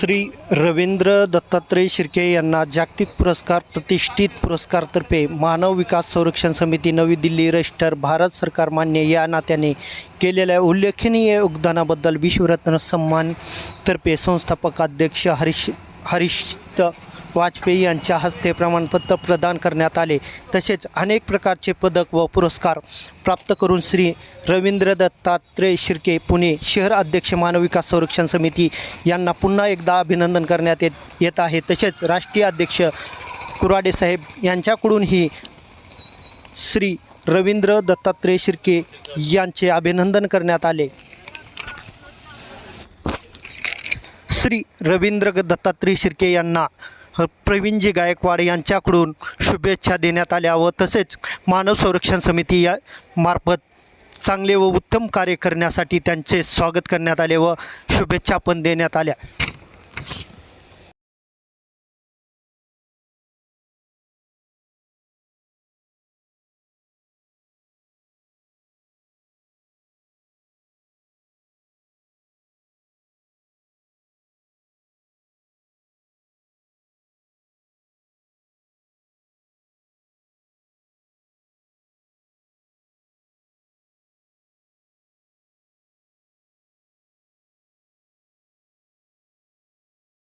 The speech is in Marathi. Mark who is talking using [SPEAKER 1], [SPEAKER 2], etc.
[SPEAKER 1] श्री रवींद्र दत्तात्रय शिर्के यांना जागतिक पुरस्कार प्रतिष्ठित पुरस्कारतर्फे मानव विकास संरक्षण समिती नवी दिल्ली रजिस्टर भारत सरकार मान्य या नात्याने केलेल्या उल्लेखनीय योगदानाबद्दल विश्वरत्न सन्मान तर्फे संस्थापक अध्यक्ष हरीश हरीश वाजपेयी यांच्या हस्ते प्रमाणपत्र प्रदान करण्यात आले. तसेच अनेक प्रकारचे पदक व पुरस्कार प्राप्त करून श्री रवींद्र दत्तात्रय शिर्के पुणे शहर अध्यक्ष मानविकास संरक्षण समिती यांना पुन्हा एकदा अभिनंदन करण्यात येत येत आहे. तसेच राष्ट्रीय अध्यक्ष कुराडे साहेब यांच्याकडूनही श्री रवींद्र दत्तात्रय शिर्के यांचे अभिनंदन करण्यात आले. श्री रवींद्र दत्तात्रय शिर्के यांना प्रवीणजी गायकवाड यांच्याकडून शुभेच्छा देण्यात आल्या व तसेच मानव संरक्षण समिती या मार्फत चांगले व उत्तम कार्य करण्यासाठी त्यांचे स्वागत करण्यात आले व शुभेच्छा पण देण्यात आल्या.